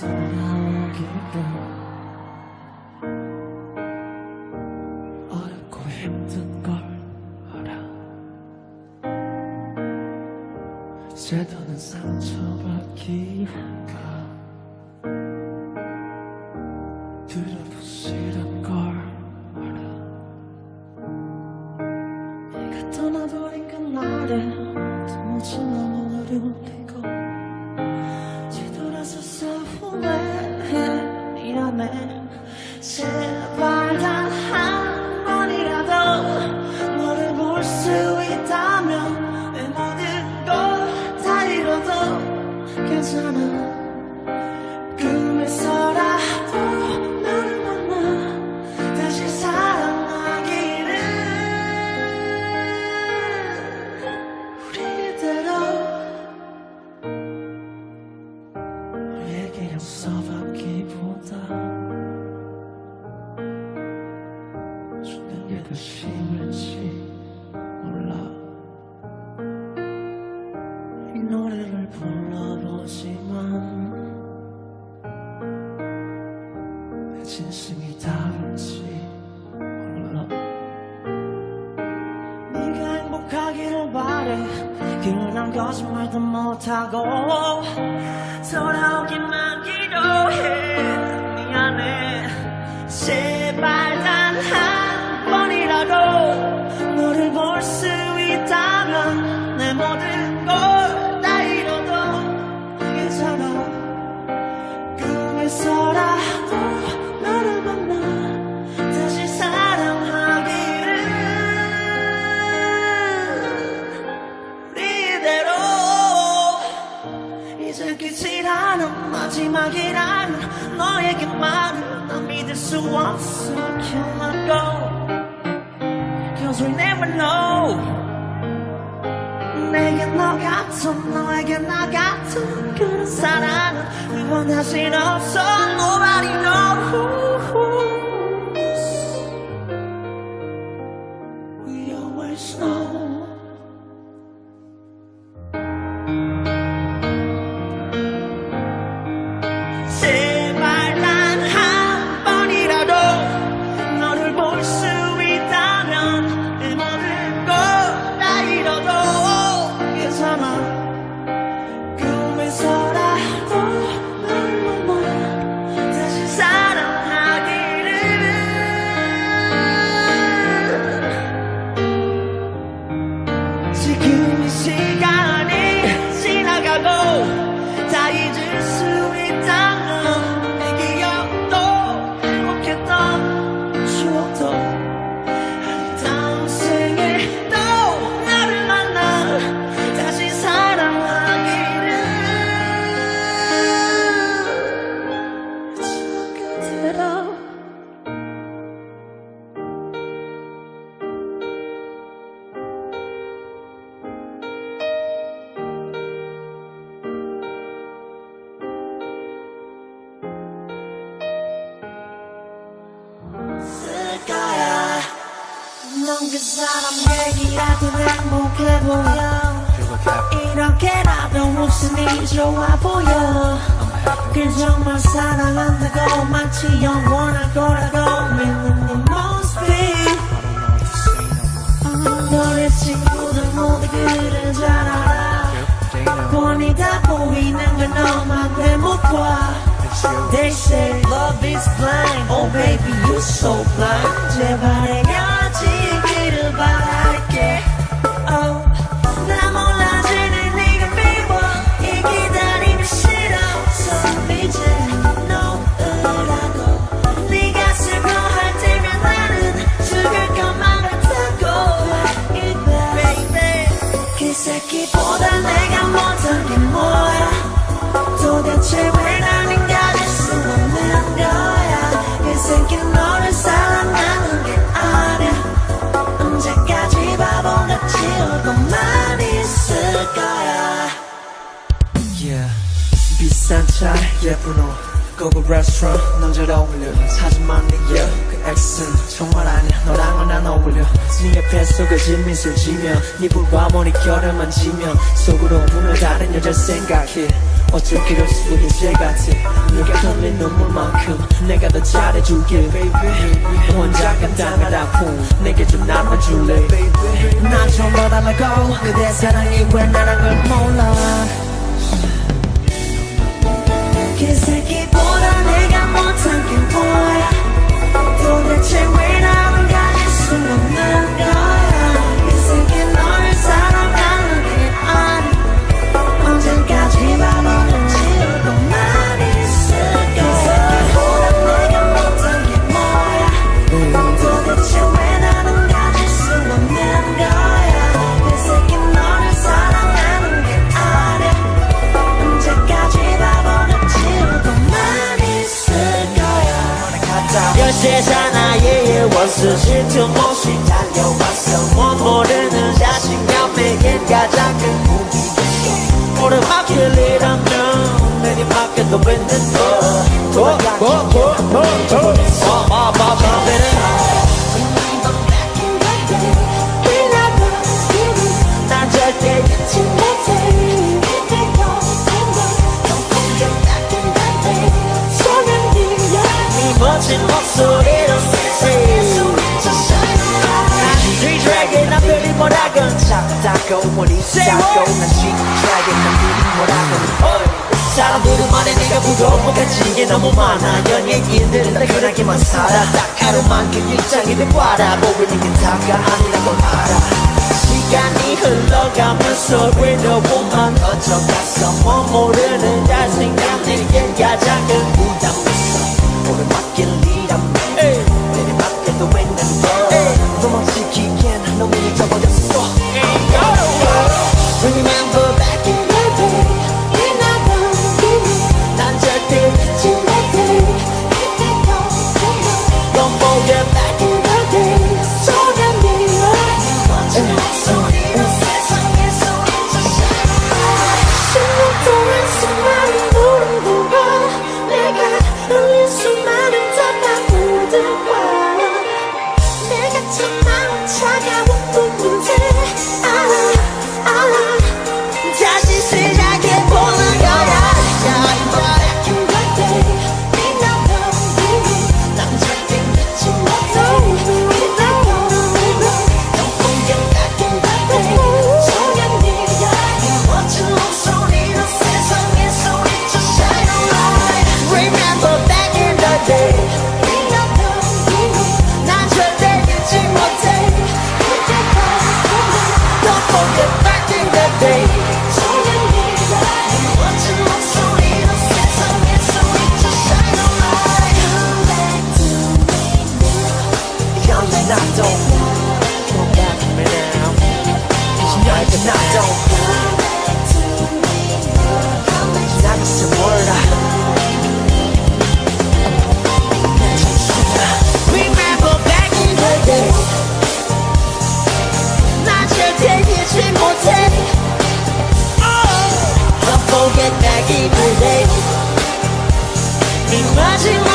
돌아오기가 어렵고 힘든 걸 알아. 제도는 상처받기가? 두려도 미안해 게더 심을지 몰라. 이 노래를 불러보지만 내 진심이 다를지 몰라. 네가 행복하기를 바래. 그런 거짓말도 못하고 돌아오기만 기도해. 미안해 제발 내 모든 걸 다 잃어도 괜찮아. 꿈에서라도 너를 만나 다시 사랑하기를 이대로. 이제 끝이라는 마지막이라는 너에게 말을 난 믿을 수 없어. Can't let go. Cause we never know 내게 너 같은 너에게 나 같은 그런 사랑은 원하진 없어. Nobody knows 그 사람 얘기라도 행복해 보여. 이렇게라도 웃음이 좋아 보여. 그 정말 사랑한다고 마치 영원할 거라고 믿는 네 모습이. 너의 친구들 모두 그를 잘 알아. 뻔히 다 보이는 걸 너만 못 봐. They say love is blind. Oh baby you so blind. 제발 헤어 비싼 차 예쁜 옷 고급 레스토랑 넌 잘 어울려. 하지만 네가 그 엑스는 정말 아니야. 너랑은 안 어울려. 네 옆에 속아진 미술 지며. 네 불과 머리 결을 만지며. 속으로 보며 다른 여자 생각해. 어쩔 필요 없이 이제 같아 네가 흘린 눈물만큼 내가 더 잘해줄게 baby. 너 혼자가 당할 아픔 내게 좀 나눠줄래? Baby. 난좀 봐달라고 그대 사랑이 왜 나란 걸 몰라 왜 나를 가질 수 없는 거 예예 원수 질투 없이 달려왔어. 못 모르는 자신감에 얜 가장 큰 무기 오늘 하길 이라면 내게 밖에도 있는 너난 작다고 머리 작고 난 Dragon 남들이 뭐라건 사람들은 말해 네가 부족하지 이게 너무 많아. 연예인들은 따끈하게만 살아. 딱 하루만 그 일장이들 바라보고 이게 다가 아니란 걸 알아. 시간이 흘러가면서 외로움만 커져갔어 뭐 모르는 자신감 내겐 가장 큰 부담 마지막